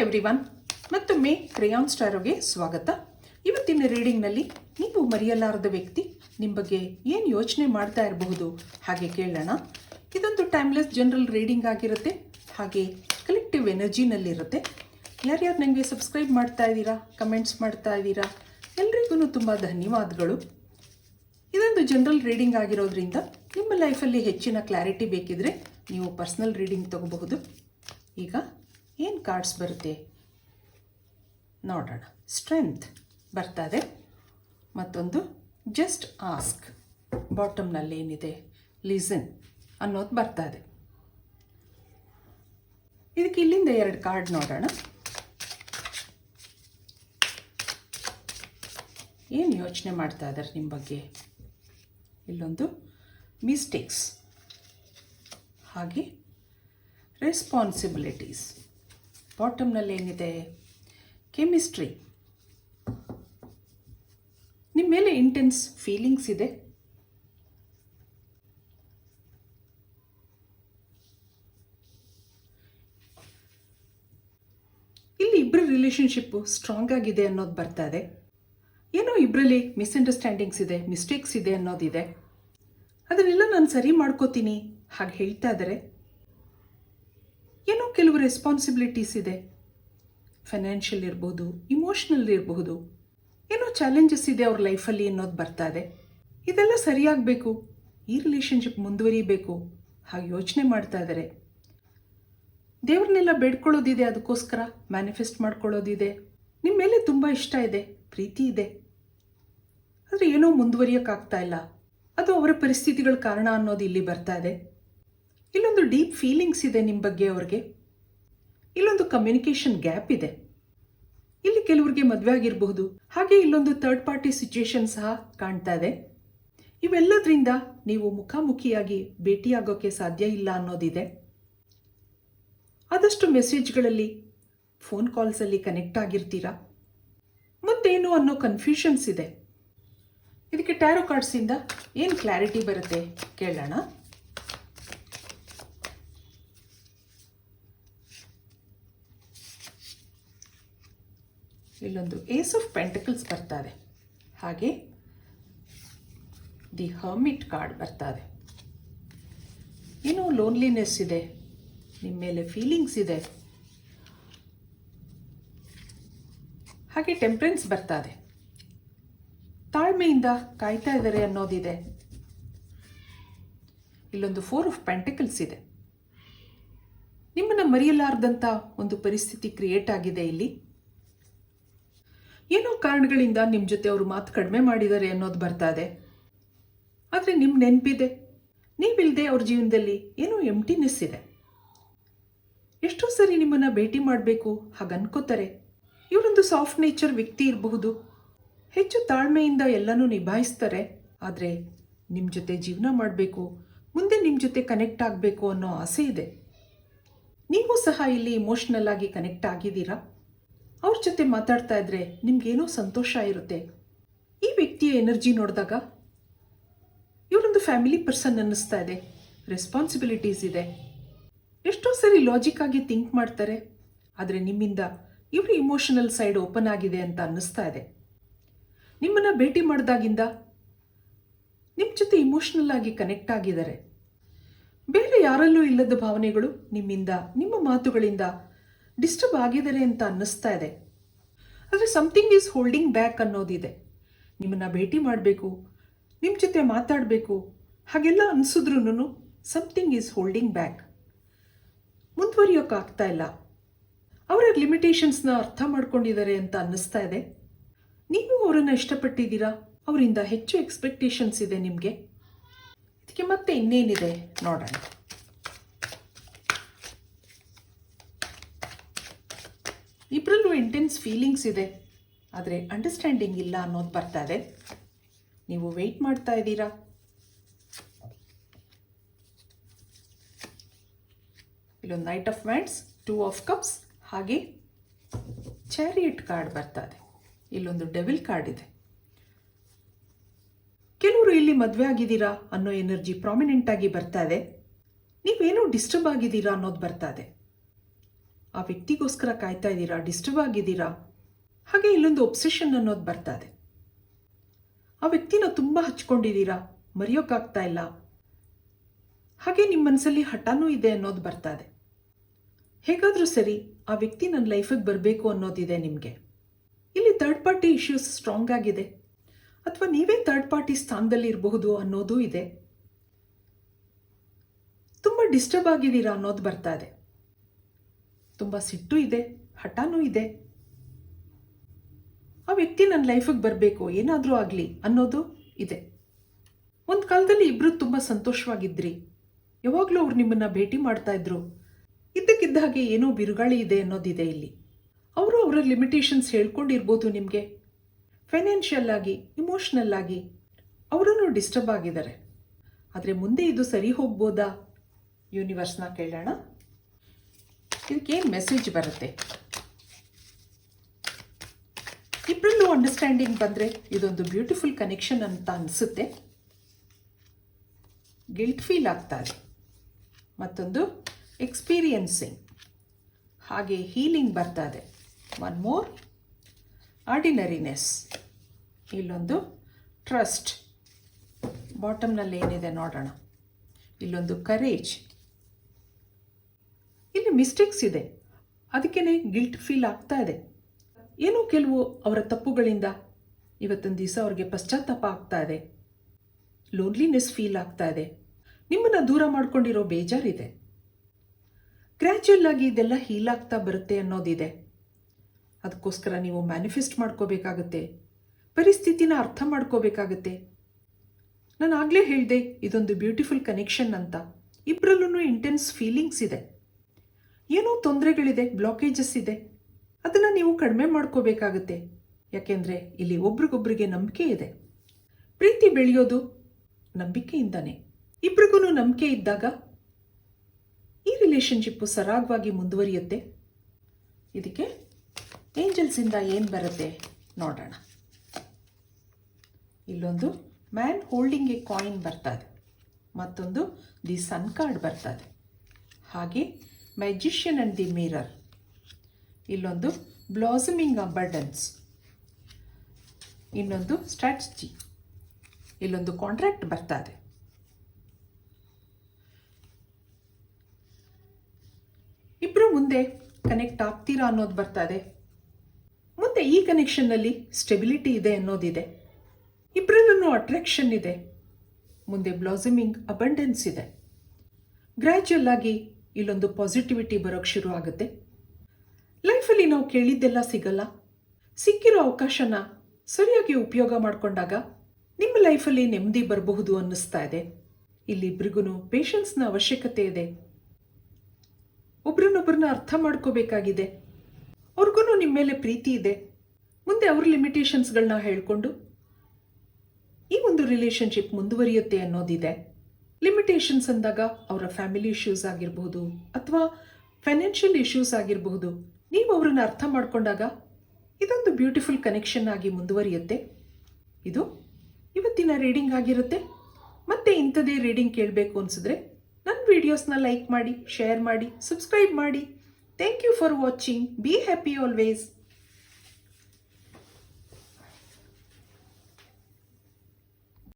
Everyone ಮತ್ತೊಮ್ಮೆ ಕ್ರೇಯಾನ್ ಸ್ಟಾರೋಗೆ ಸ್ವಾಗತ. ಇವತ್ತಿನ ರೀಡಿಂಗ್ನಲ್ಲಿ ನೀವು ಮರೆಯಲಾರದ ವ್ಯಕ್ತಿ ನಿಮ್ಮ ಬಗ್ಗೆ ಏನು ಯೋಚನೆ ಮಾಡ್ತಾ ಇರಬಹುದು ಹಾಗೆ ಕೇಳೋಣ. ಇದೊಂದು ಟೈಮ್ಲೆಸ್ ಜನರಲ್ ರೀಡಿಂಗ್ ಆಗಿರುತ್ತೆ. ಹಾಗೆ ಕಲೆಕ್ಟಿವ್ ಎನರ್ಜಿನಲ್ಲಿರುತ್ತೆ ಯಾರ್ಯಾರು ನನಗೆ ಸಬ್ಸ್ಕ್ರೈಬ್ ಮಾಡ್ತಾ ಇದ್ದೀರಾ ಕಮೆಂಟ್ಸ್ ಮಾಡ್ತಾ ಇದ್ದೀರಾ, ಎಲ್ರಿಗೂ ತುಂಬ ಧನ್ಯವಾದಗಳು. ಇದೊಂದು ಜನರಲ್ ರೀಡಿಂಗ್ ಆಗಿರೋದ್ರಿಂದ ನಿಮ್ಮ ಲೈಫಲ್ಲಿ ಹೆಚ್ಚಿನ ಕ್ಲಾರಿಟಿ ಬೇಕಿದ್ರೆ ನೀವು ಪರ್ಸ್ನಲ್ ರೀಡಿಂಗ್ ತಗೋಬಹುದು. ಈಗ ಏನು ಕಾರ್ಡ್ಸ್ ಬರುತ್ತೆ? ನೋಡೋಣ. ಸ್ಟ್ರೆಂತ್ ಬರ್ತದೆ. ಮತ್ತೊಂದು ಜಸ್ಟ್ ಆಸ್ಕ್ ಬಾಟಮ್ನಲ್ಲಿ ಏನಿದೆ? ಲೀಸನ್ ಅನ್ನೋದು ಬರ್ತದೆ. ಇದಕ್ಕೆ ಇಲ್ಲಿಂದ ಎರಡು ಕಾರ್ಡ್ ನೋಡೋಣ. ಏನು ಯೋಚನೆ ಮಾಡ್ತಾ ಇದ್ದಾರೆ ನಿಮ್ಮ ಬಗ್ಗೆ? ಇಲ್ಲೊಂದು ಮಿಸ್ಟೇಕ್ಸ್ ಹಾಗೆ ರೆಸ್ಪಾನ್ಸಿಬಿಲಿಟೀಸ್ ಬಾಟಮ್ನಲ್ಲಿ ಏನಿದೆ ಕೆಮಿಸ್ಟ್ರಿ. ನಿಮ್ಮ ಮೇಲೆ ಇಂಟೆನ್ಸ್ ಫೀಲಿಂಗ್ಸ್ ಇದೆ. ಇಲ್ಲಿ ಇಬ್ಬರ ರಿಲೇಷನ್ಶಿಪ್ಪು ಸ್ಟ್ರಾಂಗ್ ಆಗಿದೆ ಅನ್ನೋದು ಬರ್ತಾ ಇದೆ. ಏನೋ ಇಬ್ಬರಲ್ಲಿ ಮಿಸ್ಅಂಡರ್ಸ್ಟ್ಯಾಂಡಿಂಗ್ಸ್ ಇದೆ ಮಿಸ್ಟೇಕ್ಸ್ ಇದೆ ಅನ್ನೋದಿದೆ. ಅದನ್ನೆಲ್ಲ ನಾನು ಸರಿ ಮಾಡ್ಕೋತೀನಿ. ಹಾಗೆ ಹೇಳ್ತಾ ಇದ್ದಾರೆ. ಏನೋ ಕೆಲವು ರೆಸ್ಪಾನ್ಸಿಬಿಲಿಟೀಸ್ ಇದೆ. ಫೈನಾನ್ಷಿಯಲ್ ಇರ್ಬೋದು ಇಮೋಷ್ನಲ್ ಇರಬಹುದು ಏನೋ ಚಾಲೆಂಜಸ್ ಇದೆ ಅವ್ರ ಲೈಫಲ್ಲಿ ಅನ್ನೋದು ಬರ್ತಾ ಇದೆ. ಇದೆಲ್ಲ ಸರಿಯಾಗಬೇಕು, ಈ ರಿಲೇಷನ್ಶಿಪ್ ಮುಂದುವರಿಬೇಕು, ಹಾಗೆ ಯೋಚನೆ ಮಾಡ್ತಾ ಇದ್ದಾರೆ ದೇವ್ರನ್ನೆಲ್ಲ ಬೇಡ್ಕೊಳ್ಳೋದಿದೆ ಅದಕ್ಕೋಸ್ಕರ ಮ್ಯಾನಿಫೆಸ್ಟ್ ಮಾಡ್ಕೊಳ್ಳೋದಿದೆ. ನಿಮ್ಮ ಮೇಲೆ ತುಂಬ ಇಷ್ಟ ಇದೆ, ಪ್ರೀತಿ ಇದೆ. ಆದರೆ ಏನೋ ಮುಂದುವರಿಯೋಕ್ಕಾಗ್ತಾ ಇಲ್ಲ. ಅದು ಅವರ ಪರಿಸ್ಥಿತಿಗಳ ಕಾರಣ ಅನ್ನೋದು ಇಲ್ಲಿ ಬರ್ತಾ ಇದೆ. ಇಲ್ಲೊಂದು ಡೀಪ್ ಫೀಲಿಂಗ್ಸ್ ಇದೆ ನಿಮ್ಮ ಬಗ್ಗೆ ಅವ್ರಿಗೆ. ಇಲ್ಲೊಂದು ಕಮ್ಯುನಿಕೇಷನ್ ಗ್ಯಾಪ್ ಇದೆ. ಇಲ್ಲಿ ಕೆಲವರಿಗೆ ಮದುವೆ ಆಗಿರಬಹುದು, ಹಾಗೆ ಇಲ್ಲೊಂದು ಥರ್ಡ್ ಪಾರ್ಟಿ ಸಿಚುಯೇಷನ್ ಸಹ ಕಾಣ್ತಾ ಇದೆ. ಇವೆಲ್ಲದರಿಂದ ನೀವು ಮುಖಾಮುಖಿಯಾಗಿ ಭೇಟಿಯಾಗೋಕ್ಕೆ ಸಾಧ್ಯ ಇಲ್ಲ ಅನ್ನೋದಿದೆ. ಆದಷ್ಟು ಮೆಸೇಜ್ಗಳಲ್ಲಿ ಫೋನ್ ಕಾಲ್ಸಲ್ಲಿ ಕನೆಕ್ಟ್ ಆಗಿರ್ತೀರಾ? ಮತ್ತೇನು ಅನ್ನೋ ಕನ್ಫ್ಯೂಷನ್ಸ್ ಇದೆ. ಇದಕ್ಕೆ ಟ್ಯಾರೋ ಕಾರ್ಡ್ಸಿಂದ ಏನು ಕ್ಲಾರಿಟಿ ಬರುತ್ತೆ ಕೇಳೋಣ. ಇಲ್ಲೊಂದು ಏಸ್ ಆಫ್ ಪೆಂಟಕಲ್ಸ್ ಇದೆ ಹಾಗೆ ದಿ ಹರ್ಮಿಟ್ ಕಾರ್ಡ್ ಬರ್ತಾರೆ ಏನೋ ಲೋನ್ಲಿನೆಸ್ ಇದೆ. ನಿಮ್ಮ ಮೇಲೆ ಫೀಲಿಂಗ್ಸ್ ಇದೆ. ಹಾಗೆ ಟೆಂಪ್ರೆನ್ಸ್ ಇದೆ ತಾಳ್ಮೆಯಿಂದ ಕಾಯ್ತಾ ಇದ್ದಾರೆ ಅನ್ನೋದಿದೆ. ಇಲ್ಲೊಂದು ಫೋರ್ ಆಫ್ ಪೆಂಟಕಲ್ಸ್ ಇದೆ. ನಿಮ್ಮನ್ನು ಮರೆಯಲಾರ್ದಂಥ ಒಂದು ಪರಿಸ್ಥಿತಿ ಕ್ರಿಯೇಟ್ ಆಗಿದೆ ಇಲ್ಲಿ. ಏನೋ ಕಾರಣಗಳಿಂದ ನಿಮ್ಮ ಜೊತೆ ಅವರು ಮಾತು ಕಡಿಮೆ ಮಾಡಿದ್ದಾರೆ ಅನ್ನೋದು ಬರ್ತಾ ಇದೆ. ಆದರೆ ನಿಮ್ಮ ನೆನಪಿದೆ. ನೀವಿಲ್ಲದೆ ಅವ್ರ ಜೀವನದಲ್ಲಿ ಏನೋ ಎಂಟಿನೆಸ್ ಇದೆ. ಎಷ್ಟೋ ಸರಿ ನಿಮ್ಮನ್ನು ಭೇಟಿ ಮಾಡಬೇಕು ಹಾಗೆ ಅನ್ಕೋತಾರೆ ಇವರೊಂದು ಸಾಫ್ಟ್ ನೇಚರ್ ವ್ಯಕ್ತಿ ಇರಬಹುದು. ಹೆಚ್ಚು ತಾಳ್ಮೆಯಿಂದ ಎಲ್ಲನೂ ನಿಭಾಯಿಸ್ತಾರೆ. ಆದರೆ ನಿಮ್ಮ ಜೊತೆ ಜೀವನ ಮಾಡಬೇಕು, ಮುಂದೆ ನಿಮ್ಮ ಜೊತೆ ಕನೆಕ್ಟ್ ಆಗಬೇಕು ಅನ್ನೋ ಆಸೆ ಇದೆ. ನೀವು ಸಹ ಇಲ್ಲಿ ಇಮೋಷ್ನಲ್ ಆಗಿ ಕನೆಕ್ಟ್ ಆಗಿದ್ದೀರಾ? ಅವ್ರ ಜೊತೆ ಮಾತಾಡ್ತಾ ಇದ್ರೆ ನಿಮ್ಗೇನೋ ಸಂತೋಷ ಇರುತ್ತೆ. ಈ ವ್ಯಕ್ತಿಯ ಎನರ್ಜಿ ನೋಡಿದಾಗ ಇವರೊಂದು ಫ್ಯಾಮಿಲಿ ಪರ್ಸನ್ ಅನ್ನಿಸ್ತಾ ಇದೆ. ರೆಸ್ಪಾನ್ಸಿಬಿಲಿಟೀಸ್ ಇದೆ. ಎಷ್ಟೋ ಸರಿ ಲಾಜಿಕ್ ಆಗಿ ಥಿಂಕ್ ಮಾಡ್ತಾರೆ. ಆದರೆ ನಿಮ್ಮಿಂದ ಇವರು ಇಮೋಷನಲ್ ಸೈಡ್ ಓಪನ್ ಆಗಿದೆ ಅಂತ ಅನ್ನಿಸ್ತಾ ಇದೆ. ನಿಮ್ಮನ್ನು ಭೇಟಿ ಮಾಡಿದಾಗಿಂದ ನಿಮ್ಮ ಜೊತೆ ಇಮೋಷನಲ್ ಆಗಿ ಕನೆಕ್ಟ್ ಆಗಿದ್ದಾರೆ. ಬೇರೆ ಯಾರಲ್ಲೂ ಇಲ್ಲದ ಭಾವನೆಗಳು ನಿಮ್ಮಿಂದ, ನಿಮ್ಮ ಮಾತುಗಳಿಂದ ಡಿಸ್ಟರ್ಬ್ ಆಗಿದ್ದಾರೆ ಅಂತ ಅನ್ನಿಸ್ತಾ ಇದೆ. ಆದರೆ ಸಮಥಿಂಗ್ ಈಸ್ ಹೋಲ್ಡಿಂಗ್ ಬ್ಯಾಕ್ ಅನ್ನೋದಿದೆ. ನಿಮ್ಮನ್ನು ಭೇಟಿ ಮಾಡಬೇಕು ನಿಮ್ಮ ಜೊತೆ ಮಾತಾಡಬೇಕು, ಹಾಗೆಲ್ಲ ಅನಿಸಿದ್ರೂ ಸಮಥಿಂಗ್ ಈಸ್ ಹೋಲ್ಡಿಂಗ್ ಬ್ಯಾಕ್ ಮುಂದುವರಿಯೋಕ್ಕಾಗ್ತಾ ಇಲ್ಲ. ಅವರ ಲಿಮಿಟೇಷನ್ಸ್ನ ಅರ್ಥ ಮಾಡ್ಕೊಂಡಿದ್ದಾರೆ ಅಂತ ಅನ್ನಿಸ್ತಾ ಇದೆ. ನೀವು ಅವರನ್ನು ಇಷ್ಟಪಟ್ಟಿದ್ದೀರಾ? ಅವರಿಂದ ಹೆಚ್ಚು ಎಕ್ಸ್ಪೆಕ್ಟೇಷನ್ಸ್ ಇದೆ ನಿಮಗೆ. ಇದಕ್ಕೆ ಮತ್ತೆ ಇನ್ನೇನಿದೆ ನೋಡೋಣ. ಇಬ್ಬರಲ್ಲೂ ಇಂಟೆನ್ಸ್ ಫೀಲಿಂಗ್ಸ್ ಇದೆ. ಆದರೆ ಅಂಡರ್ಸ್ಟ್ಯಾಂಡಿಂಗ್ ಇಲ್ಲ ಅನ್ನೋದು ಬರ್ತಾ ಇದೆ. ನೀವು ವೆಯ್ಟ್ ಮಾಡ್ತಾ ಇದ್ದೀರಾ? ಇಲ್ಲೊಂದು knight of wands two of cups ಹಾಗೆ ಚಾರಿಯಟ್ ಕಾರ್ಡ್ ಬರ್ತಾ ಇದೆ. ಇಲ್ಲೊಂದು ಡೆವಿಲ್ ಕಾರ್ಡ್ ಇದೆ. ಕೆಲವರು ಇಲ್ಲಿ ಮದುವೆ ಆಗಿದ್ದೀರಾ ಅನ್ನೋ ಎನರ್ಜಿ ಪ್ರಾಮಿನೆಂಟ್ ಆಗಿ ಬರ್ತಾ ಇದೆ. ನೀವೇನೋ ಡಿಸ್ಟರ್ಬ್ ಆಗಿದ್ದೀರಾ ಅನ್ನೋದು ಬರ್ತಾ ಇದೆ. ಆ ವ್ಯಕ್ತಿಗೋಸ್ಕರ ಕಾಯ್ತಾ ಇದ್ದೀರಾ? ಡಿಸ್ಟರ್ಬ್ ಆಗಿದ್ದೀರಾ? ಹಾಗೆ ಇಲ್ಲೊಂದು ಒಬ್ಸೆಷನ್ ಅನ್ನೋದು ಬರ್ತಾ ಇದೆ ಆ ವ್ಯಕ್ತಿನ ತುಂಬ ಹಚ್ಕೊಂಡಿದ್ದೀರಾ? ಮರೆಯೋಕ್ಕಾಗ್ತಾ ಇಲ್ಲ. ಹಾಗೆ ನಿಮ್ಮ ಮನಸ್ಸಲ್ಲಿ ಹಠನೂ ಇದೆ ಅನ್ನೋದು ಬರ್ತಾ ಇದೆ ಹೇಗಾದರೂ ಸರಿ, ಆ ವ್ಯಕ್ತಿ ನನ್ನ ಲೈಫಿಗೆ ಬರಬೇಕು ಅನ್ನೋದಿದೆ ನಿಮಗೆ. ಇಲ್ಲಿ ಥರ್ಡ್ ಪಾರ್ಟಿ ಇಶ್ಯೂಸ್ ಸ್ಟ್ರಾಂಗ್ ಆಗಿದೆ. ಅಥವಾ ನೀವೇ ಥರ್ಡ್ ಪಾರ್ಟಿ ಸ್ಥಾನದಲ್ಲಿ ಇರಬಹುದು ಅನ್ನೋದೂ ಇದೆ. ತುಂಬ ಡಿಸ್ಟರ್ಬ್ ಆಗಿದ್ದೀರಾ ಅನ್ನೋದು ಬರ್ತಾ ಇದೆ ತುಂಬ ಸಿಟ್ಟು ಇದೆ, ಹಠನೂ ಇದೆ. ಆ ವ್ಯಕ್ತಿ ನನ್ನ ಲೈಫಿಗೆ ಬರಬೇಕು, ಏನಾದರೂ ಆಗಲಿ ಅನ್ನೋದು ಇದೆ. ಒಂದು ಕಾಲದಲ್ಲಿ ಇಬ್ಬರು ತುಂಬ ಸಂತೋಷವಾಗಿದ್ರಿ. ಯಾವಾಗಲೂ ಅವ್ರು ನಿಮ್ಮನ್ನು ಭೇಟಿ ಮಾಡ್ತಾ ಇದ್ರು. ಇದ್ದಕ್ಕಿದ್ದ ಹಾಗೆ ಏನೋ ಬಿರುಗಾಳಿ ಇದೆ ಅನ್ನೋದಿದೆ ಇಲ್ಲಿ. ಅವರು ಅವರ ಲಿಮಿಟೇಷನ್ಸ್ ಹೇಳ್ಕೊಂಡಿರ್ಬೋದು ನಿಮಗೆ. ಫೈನಾನ್ಷಿಯಲ್ ಆಗಿ, ಇಮೋಷ್ನಲ್ ಆಗಿ, ಅವರನ್ನು ಡಿಸ್ಟರ್ಬ್ ಆಗಿದ್ದಾರೆ. ಆದರೆ ಮುಂದೆ ಇದು ಸರಿ ಹೋಗ್ಬೋದಾ? ಯೂನಿವರ್ಸ್ನ ಕೇಳೋಣ. ಇದಕ್ಕೇನು ಮೆಸೇಜ್ ಬರುತ್ತೆ? ಇಬ್ಬರಲ್ಲೂ ಅಂಡರ್ಸ್ಟ್ಯಾಂಡಿಂಗ್ ಬಂದರೆ ಇದೊಂದು ಬ್ಯೂಟಿಫುಲ್ ಕನೆಕ್ಷನ್ ಅಂತ ಅನಿಸುತ್ತೆ. ಗಿಲ್ಟ್ ಫೀಲ್ ಆಗ್ತಾ ಇದೆ. ಮತ್ತೊಂದು ಎಕ್ಸ್ಪೀರಿಯನ್ಸಿಂಗ್ ಹಾಗೆ ಹೀಲಿಂಗ್ ಬರ್ತಾ ಇದೆ. ಒನ್ ಮೋರ್ ಆರ್ಡಿನರಿನೆಸ್ ಇಲ್ಲೊಂದು ಟ್ರಸ್ಟ್ ಬಾಟಮ್ನಲ್ಲಿ ಏನಿದೆ ನೋಡೋಣ. ಇಲ್ಲೊಂದು ಕರೇಜ್ ಇಲ್ಲಿ ಮಿಸ್ಟೇಕ್ಸ್ ಇದೆ. ಅದಕ್ಕೇ ಗಿಲ್ಟ್ ಫೀಲ್ ಆಗ್ತಾ ಇದೆ. ಏನೋ ಕೆಲವು ಅವರ ತಪ್ಪುಗಳಿಂದ ಇವತ್ತೊಂದು ದಿವಸ ಅವ್ರಿಗೆ ಪಶ್ಚಾತ್ತಾಪ ಆಗ್ತಾ ಇದೆ. ಲೋನ್ಲಿನೆಸ್ ಫೀಲ್ ಆಗ್ತಾ ಇದೆ. ನಿಮ್ಮನ್ನು ದೂರ ಮಾಡ್ಕೊಂಡಿರೋ ಬೇಜಾರಿದೆ. ಗ್ರ್ಯಾಜುಯಲ್ ಆಗಿ ಇದೆಲ್ಲ ಹೀಲ್ ಆಗ್ತಾ ಬರುತ್ತೆ ಅನ್ನೋದಿದೆ. ಅದಕ್ಕೋಸ್ಕರ ನೀವು ಮ್ಯಾನಿಫೆಸ್ಟ್ ಮಾಡ್ಕೋಬೇಕಾಗತ್ತೆ. ಪರಿಸ್ಥಿತಿನ ಅರ್ಥ ಮಾಡ್ಕೋಬೇಕಾಗತ್ತೆ. ನಾನು ಆಗಲೇ ಹೇಳಿದೆ, ಇದೊಂದು ಬ್ಯೂಟಿಫುಲ್ ಕನೆಕ್ಷನ್ ಅಂತ. ಇಬ್ಬರಲ್ಲೂ ಇಂಟೆನ್ಸ್ ಫೀಲಿಂಗ್ಸ್ ಇದೆ. ಏನೋ ತೊಂದರೆಗಳಿದೆ ಬ್ಲಾಕೇಜಸ್ ಇದೆ. ಅದನ್ನು ನೀವು ಕಡಿಮೆ ಮಾಡ್ಕೋಬೇಕಾಗತ್ತೆ. ಯಾಕೆಂದರೆ ಇಲ್ಲಿ ಒಬ್ರಿಗೊಬ್ರಿಗೆ ನಂಬಿಕೆ ಇದೆ. ಪ್ರೀತಿ ಬೆಳೆಯೋದು ನಂಬಿಕೆಯಿಂದಾನೆ. ಇಬ್ರಿಗೂ ನಂಬಿಕೆ ಇದ್ದಾಗ ಈ ರಿಲೇಷನ್ಶಿಪ್ಪು ಸರಾಗವಾಗಿ ಮುಂದುವರಿಯುತ್ತೆ. ಇದಕ್ಕೆ ಏಂಜಲ್ಸಿಂದ ಏನು ಬರುತ್ತೆ ನೋಡೋಣ. ಇಲ್ಲೊಂದು ಮ್ಯಾನ್ ಹೋಲ್ಡಿಂಗ್ ಎ ಕಾಯಿನ್ ಬರ್ತದೆ ಮತ್ತೊಂದು ದಿ ಸನ್ ಕಾರ್ಡ್ ಬರ್ತದೆ ಹಾಗೆ ಮ್ಯಾಜಿಷಿಯನ್ ಆ್ಯಂಡ್ ದಿ ಮಿರರ್ ಇಲ್ಲೊಂದು ಬ್ಲಾಸಮಿಂಗ್ ಅಬರ್ಡನ್ಸ್ ಇನ್ನೊಂದು ಸ್ಟ್ರಾಟಜಿ ಇಲ್ಲೊಂದು ಕಾಂಟ್ರಾಕ್ಟ್ ಇದೆ ಇಬ್ಬರು ಮುಂದೆ ಕನೆಕ್ಟ್ ಆಗ್ತೀರಾ ಅನ್ನೋದು ಬರ್ತಾ ಇದೆ ಮುಂದೆ ಈ ಕನೆಕ್ಷನ್ನಲ್ಲಿ ಸ್ಟೆಬಿಲಿಟಿ ಇದೆ ಅನ್ನೋದಿದೆ. ಇಬ್ಬರಲ್ಲೂ ಅಟ್ರಾಕ್ಷನ್ ಇದೆ. ಮುಂದೆ ಬ್ಲಾಸಮಿಂಗ್ ಅಬಂಡೆನ್ಸ್ ಇದೆ. ಗ್ರ್ಯಾಜುಯಲ್ ಆಗಿ ಇಲ್ಲೊಂದು ಪಾಸಿಟಿವಿಟಿ ಬರೋಕ್ಕೆ ಶುರು ಆಗುತ್ತೆ. ಲೈಫಲ್ಲಿ ನಾವು ಕೇಳಿದ್ದೆಲ್ಲ ಸಿಗಲ್ಲ. ಸಿಕ್ಕಿರೋ ಅವಕಾಶನ ಸರಿಯಾಗಿ ಉಪಯೋಗ ಮಾಡಿಕೊಂಡಾಗ ನಿಮ್ಮ ಲೈಫಲ್ಲಿ ನೆಮ್ಮದಿ ಬರಬಹುದು ಅನ್ನಿಸ್ತಾ ಇದೆ. ಇಲ್ಲಿ ಇಬ್ರಿಗೂ ಪೇಷನ್ಸ್ನ ಅವಶ್ಯಕತೆ ಇದೆ. ಒಬ್ರನ್ನೊಬ್ಬರನ್ನ ಅರ್ಥ ಮಾಡ್ಕೋಬೇಕಾಗಿದೆ. ಅವ್ರಿಗೂ ನಿಮ್ಮ ಮೇಲೆ ಪ್ರೀತಿ ಇದೆ. ಮುಂದೆ ಅವ್ರ ಲಿಮಿಟೇಷನ್ಸ್ಗಳನ್ನ ಹೇಳಿಕೊಂಡು ಈ ಒಂದು ರಿಲೇಷನ್ಶಿಪ್ ಮುಂದುವರಿಯುತ್ತೆ ಅನ್ನೋದಿದೆ. ಲಿಮಿಟೇಷನ್ಸ್ ಅಂದಾಗ ಅವರ ಫ್ಯಾಮಿಲಿ ಇಶ್ಯೂಸ್ ಆಗಿರಬಹುದು ಅಥವಾ ಫೈನಾನ್ಷಿಯಲ್ ಇಶ್ಯೂಸ್ ಆಗಿರಬಹುದು. ನೀವು ಅವರನ್ನು ಅರ್ಥ ಮಾಡಿಕೊಂಡಾಗ ಇದೊಂದು ಬ್ಯೂಟಿಫುಲ್ ಕನೆಕ್ಷನ್ ಆಗಿ ಮುಂದುವರಿಯುತ್ತೆ. ಇದು ಇವತ್ತಿನ ರೀಡಿಂಗ್ ಆಗಿರುತ್ತೆ. ಮತ್ತೆ ಇಂಥದೇ ರೀಡಿಂಗ್ ಕೇಳಬೇಕು ಅನಿಸಿದ್ರೆ ನನ್ನ ವಿಡಿಯೋಸ್ನ ಲೈಕ್ ಮಾಡಿ ಶೇರ್ ಮಾಡಿ ಸಬ್ಸ್ಕ್ರೈಬ್ ಮಾಡಿ. Thank you for watching be happy always